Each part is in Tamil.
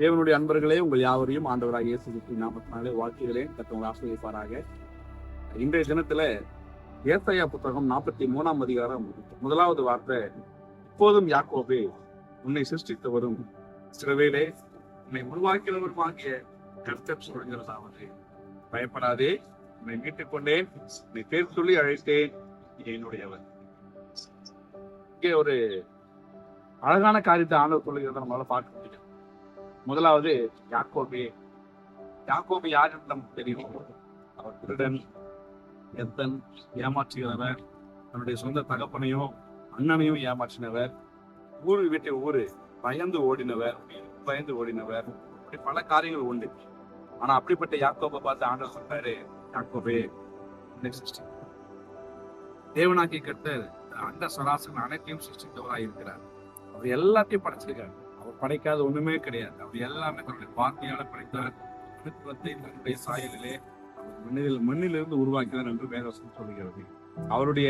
தேவனுடைய அன்பர்களே உங்கள் யாவரையும் ஆண்டவராக இயேசு கிறிஸ்து நாமத்தினாலே வாழ்த்துகிறேன். கத்தவங்க ஆசிரியப்பாராக இன்றைய தினத்துல ஏசையா புத்தகம் நாற்பத்தி மூணாம் அதிகாரம் முதலாவது வார்த்தை இப்போதும் யாக்கோபே உன்னை சிருஷ்டித்தவரும் சிறுவேலே உன்னை உருவாக்கினவருமாகிய கர்த்தர் சொல்கிறதாவது. பயப்படாதே உன்னை மீட்டுக் கொண்டேன் உன்னை பேர் சொல்லி அழைத்தேன் என்னுடையவர் இங்கே ஒரு அழகான காரியத்தை ஆண்டவர் சொல்லுகிறத நம்மளால பார்க்க முடியும். முதலாவது யாக்கோபே. யாக்கோபு யார் நமக்கு தெரியும்? அவர் திருடன் எத்தன் ஏமாற்றுகிறவர். தன்னுடைய சொந்த தகப்பனையும் அண்ணனையும் ஏமாற்றினவர். ஊரு விட்டு ஊரு பயந்து ஓடினவர் பயந்து ஓடினவர். அப்படி பல காரியங்கள் உண்டு. ஆனா அப்படிப்பட்ட யாக்கோபை பார்த்து ஆண்டவர் சொல்றாரு யாக்கோபே தேவனாக்கி கட்ட அந்த சராசன் அனைத்தையும் சிருஷ்டித்தவராக இருக்கிறார் அவர் எல்லாத்தையும் படைச்சிருக்காரு. படைக்காத ஒண்ணுமே கிடையாது. அவர் எல்லாமே தன்னுடைய வார்த்தையால படைத்தார். மனுக்குலத்தை தன்னுடைய சாயலிலே மண்ணில் மண்ணிலிருந்து உருவாக்கினார் என்று வேதவசம் சொல்லுகிறது. அவருடைய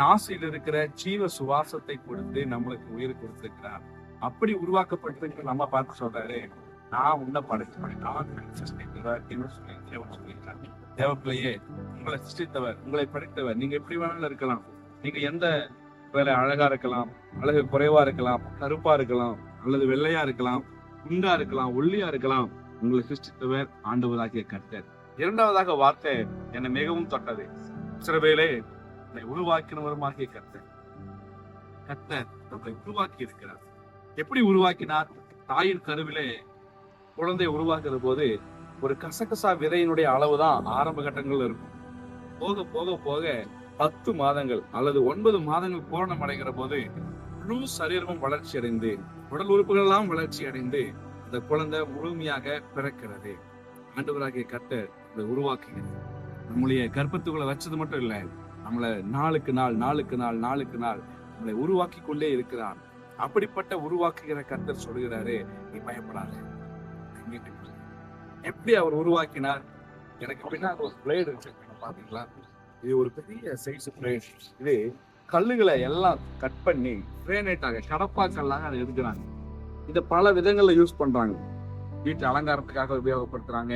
நாசியில் இருக்கிற ஜீவ சுவாசத்தை கொடுத்து நம்மளுக்கு உயிர் கொடுத்திருக்கிறார். அப்படி உருவாக்கப்பட்டிருக்கிற நம்ம பார்த்து சொல்றாரு நான் உன்னை படைத்தவன் நான் உன்னை சிருஷ்டித்தவர் என்று சொல்லி தேவன் சொல்லியிருக்கார். தேவப்பிள்ளையே உங்களை சிருஷ்டித்தவர் உங்களை படைத்தவர். நீங்க எப்படி வேணாலும் இருக்கலாம். நீங்க எந்த வேலை அழகா இருக்கலாம் அழகு குறைவா இருக்கலாம் கருப்பா இருக்கலாம். அல்லது வெள்ளையா இருக்கலாம் குண்டா இருக்கலாம் ஒல்லியா இருக்கலாம் உங்களை சிருஷ்டித்தவர் ஆண்டவராகிய கர்த்தர். இரண்டாவதாக வார்த்தை என்னை மிகவும் தொட்டது. சிறவேளை என்னை உருவாக்கினவருமாகிய கர்த்தர். கர்த்தர் நம்மை உருவாக்கி இருக்கிறார். எப்படி உருவாக்கினார்? தாயின் கருவிலே குழந்தை உருவாக்குற போது ஒரு கசகசா விதையினுடைய அளவுதான் ஆரம்ப கட்டங்கள்ல இருக்கும். போக போக போக பத்து மாதங்கள் அல்லது ஒன்பது மாதங்கள் பூரணம் அடைகிற போது முழு சரீரமும் வளர்ச்சி அடைந்து உடல் உறுப்புகள் எல்லாம் வளர்ச்சி அடைந்து அந்த குழந்தை முழுமையாக பிறக்கிறது. ஆண்டவராகிய கர்த்தர் இதை உருவாக்குகிறது நம்முடைய கர்ப்பத்துக்குள்ள வச்சது மட்டும் இல்லை நம்மளை நாளுக்கு நாள் நாளுக்கு நாள் நாளுக்கு நாள் நம்மளை உருவாக்கி கொண்டே இருக்கிறான் அப்படிப்பட்ட உருவாக்குகிற கர்த்தர் சொல்கிறாரு நீ பயப்படாத. எப்படி அவர் உருவாக்கினார்? எனக்கு பின்னாடி ஒரு பிளேடு இருக்கு பாத்தீங்களா? இது ஒரு பெரிய சைஸ் பிளேட் இது கல்லுகளை எல்லாம் கட் பண்ணி கிரேனைட்டாக கடப்பா அதை எடுக்கிறாங்க. இதை பல விதங்கள்ல யூஸ் பண்றாங்க. வீட்டு அலங்காரத்துக்காக உபயோகப்படுத்துறாங்க.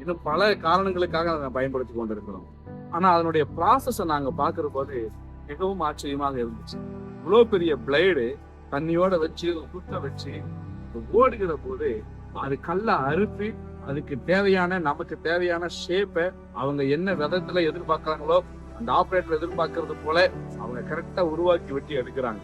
இன்னும் பல காரணங்களுக்காக அதை பயன்படுத்தி கொண்டிருக்கிறோம். ஆனா அதனுடைய ப்ராசஸை நாங்க பாக்குற போது மிகவும் ஆச்சரியமாக இருந்துச்சு. இவ்வளோ பெரிய பிளேடு தண்ணியோட வச்சு குத்த வச்சு ஓடுகிற போது அது கல்லை அறுத்து அதுக்கு தேவையான நமக்கு தேவையான ஷேப்பை அவங்க என்ன விதத்துல எதிர்பார்க்கறாங்களோ அந்த ஆபரேட்டர் எதிர்பார்க்கறது போல அவங்க கரெக்டா உருவாக்கி வெட்டி எடுக்கிறாங்க.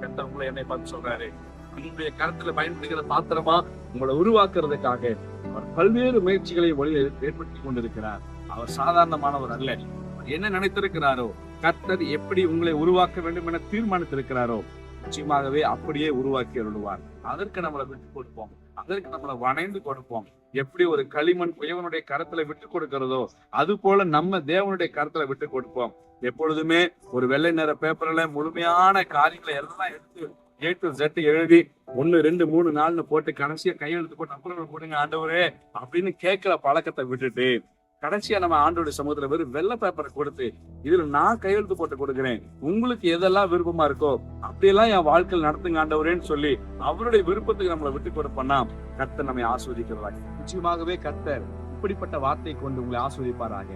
கரெக்டா உங்களை என்னை பார்த்து சொல்றாரு. உங்களுடைய கருத்துல பயன்படுகிற பாத்திரமா உங்களை உருவாக்குறதுக்காக அவர் பல்வேறு முயற்சிகளை வழியில் ஏற்படுத்தி கொண்டிருக்கிறார். அவர் சாதாரணமானவர் அல்ல. அவர் என்ன நினைத்திருக்கிறாரோ கர்த்தர் எப்படி உங்களை உருவாக்க வேண்டும் என தீர்மானித்திருக்கிறாரோ நிச்சயமாகவே அப்படியே உருவாக்கி அருள்வார். அதற்கு நம்மளை விட்டு கொடுப்போம். அதற்கு நம்மளை வணைந்து கொடுப்போம். எப்படி ஒரு களிமண் குயவனுடைய கரத்துல விட்டு கொடுக்கிறதோ அது போல நம்ம தேவனுடைய கரத்துல விட்டு கொடுப்போம். எப்பொழுதுமே ஒரு வெள்ளை நிற பேப்பர்ல முழுமையான காரியங்களை எல்லாம் எடுத்து ஏ டு ஜெட் எழுதி ஒன்னு ரெண்டு மூணு நாலுன்னு போட்டு கடைசியா கையெழுத்து போட்டு அப்புறம் போடுங்க ஆண்டவரே அப்படின்னு கேட்கிற பழக்கத்தை விட்டுட்டு கடைசியா நம்ம ஆண்டோட சமூகத்துல வெறும் வெள்ளை பேப்பரை கொடுத்து இதுல நான் கையெழுத்து போட்டு கொடுக்குறேன். உங்களுக்கு எதெல்லாம் விருப்பமா இருக்கோ அப்படியெல்லாம் என் வாழ்க்கையில் நடத்துங்க ஆண்டவரேன்னு சொல்லி அவருடைய விருப்பத்துக்கு நம்மளை விட்டு கொடுப்போம்னா கர்த்தர் நம்மை ஆஸ்வதிக்கிறதா நிச்சயமாகவே கர்த்தர் இப்படிப்பட்ட வார்த்தை கொண்டு உங்களை ஆஸ்வதிப்பாராக.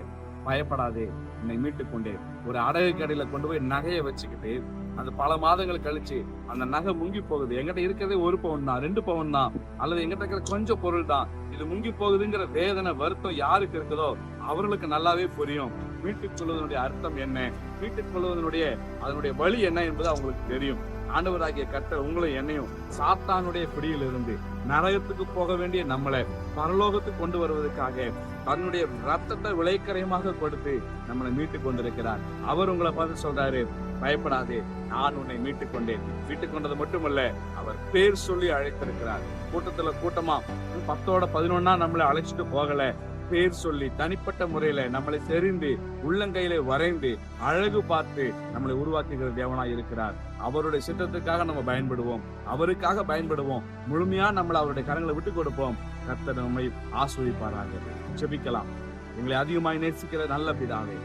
பயப்படாதே என்னை மீட்டுக் கொண்டே. ஒரு அடகு கடையில கொண்டு போய் நகையை வச்சுக்கிட்டு அந்த பல மாதங்கள் கழிச்சு அந்த நகை முங்கி போகுது. எங்கிட்ட இருக்கிறதே ஒரு பவுன் தான் ரெண்டு பவுன் தான் அல்லது எங்கிட்ட இருக்கிற கொஞ்சம் பொருள் தான். இது முங்கி போகுதுங்கிற வேதனை வருத்தம் யாருக்கு இருக்குதோ அவர்களுக்கு நல்லாவே புரியும். மீட்டுக் கொள்வதனுடைய அர்த்தம் என்ன? மீட்டுக் கொள்வதனுடைய அதனுடைய வழி என்ன என்பது அவங்களுக்கு தெரியும். ஆண்டவராகிய கட்ட உங்களை என்னையும் சாத்தானுடைய பிடியிலிருந்து நரகத்துக்கு போக வேண்டிய நம்மளை பரலோகத்துக்கு கொண்டு வருவதற்காக தன்னுடைய ரத்தத்தை விளைக்கரையமாக கொடுத்து நம்மளை மீட்டுக் கொண்டிருக்கிறார். அவர் உங்களை பார்த்து சொல்றாரு பயப்படாதே நான் உன்னை மீட்டுக் கொண்டேன். மீட்டுக் கொண்டது மட்டுமல்ல அவர் பேர் சொல்லி அழைத்திருக்கிறார். கூட்டத்துல கூட்டமா பத்தோட பதினொன்னா நம்மளை அழைச்சிட்டு போகல. பேர் சொல்லி தனிப்பட்ட முறையில நம்மளை தெரிந்து உள்ளங்கையில வரைந்து அழகு பார்த்து நம்மளை உருவாக்குகிற தேவனாய் இருக்கிறார். அவருடைய சித்தத்துக்காக நம்ம பயன்படுவோம். அவருக்காக பயன்படுவோம். முழுமையா நம்மளை அவருடைய கரங்களை விட்டு கொடுப்போம். கர்த்தர் நம்மை ஆஸ்வதிப்பாராக ஜெபிக்கலாம். எங்களை அதிகமாய் நேசிக்கிற நல்ல பிதாவே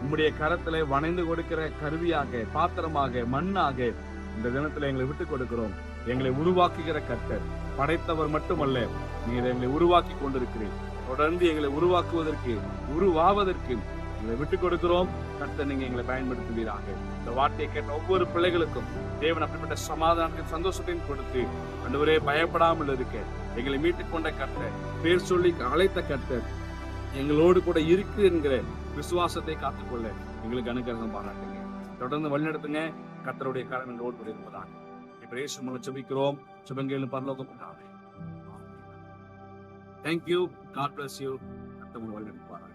உம்முடைய கரத்திலே வணைந்து கொடுக்கிற கருவியாக பாத்திரமாக மண்ணாக இந்த தினத்துல எங்களை விட்டு கொடுக்கிறோம். எங்களை உருவாக்குகிற கர்த்தர் படைத்தவர் மட்டுமல்ல நீங்க எங்களை உருவாக்கி கொண்டிருக்கிறீர். தொடர்ந்து எங்களை உருவாக்குவதற்கு உருவாவதற்கு எங்களை விட்டுக் கொடுக்கிறோம். கர்த்தர் நீங்க எங்களை பயன்படுத்துவீராக. இந்த வார்த்தையை கேட்ட ஒவ்வொரு பிள்ளைகளுக்கும் தேவன் அப்படிப்பட்ட சமாதானத்தையும் சந்தோஷத்தையும் கொடுத்து அன்றுவரே பயப்படாமல் இருக்க. எங்களை மீட்டுக் கொண்ட கர்த்தர் பேர் சொல்லி அழைத்த கர்த்தர் எங்களோடு கூட இருக்கு என்கிற விசுவாசத்தை காத்துக்கொள்ள எங்களுக்கு அனுகிரகம் பாராட்டுங்க. தொடர்ந்து வழிநடத்துங்க கர்த்தருடைய காரணங்களோடு இருப்பதாக இப்ப இயேசு மூலம் ஜெபிக்கிறோம் சுபங்கையிலும் பரலோகம் தேங்க்யூ காட் பிளஸ் யூ கர்த்தர் உங்களை வழிநடத்துவாராக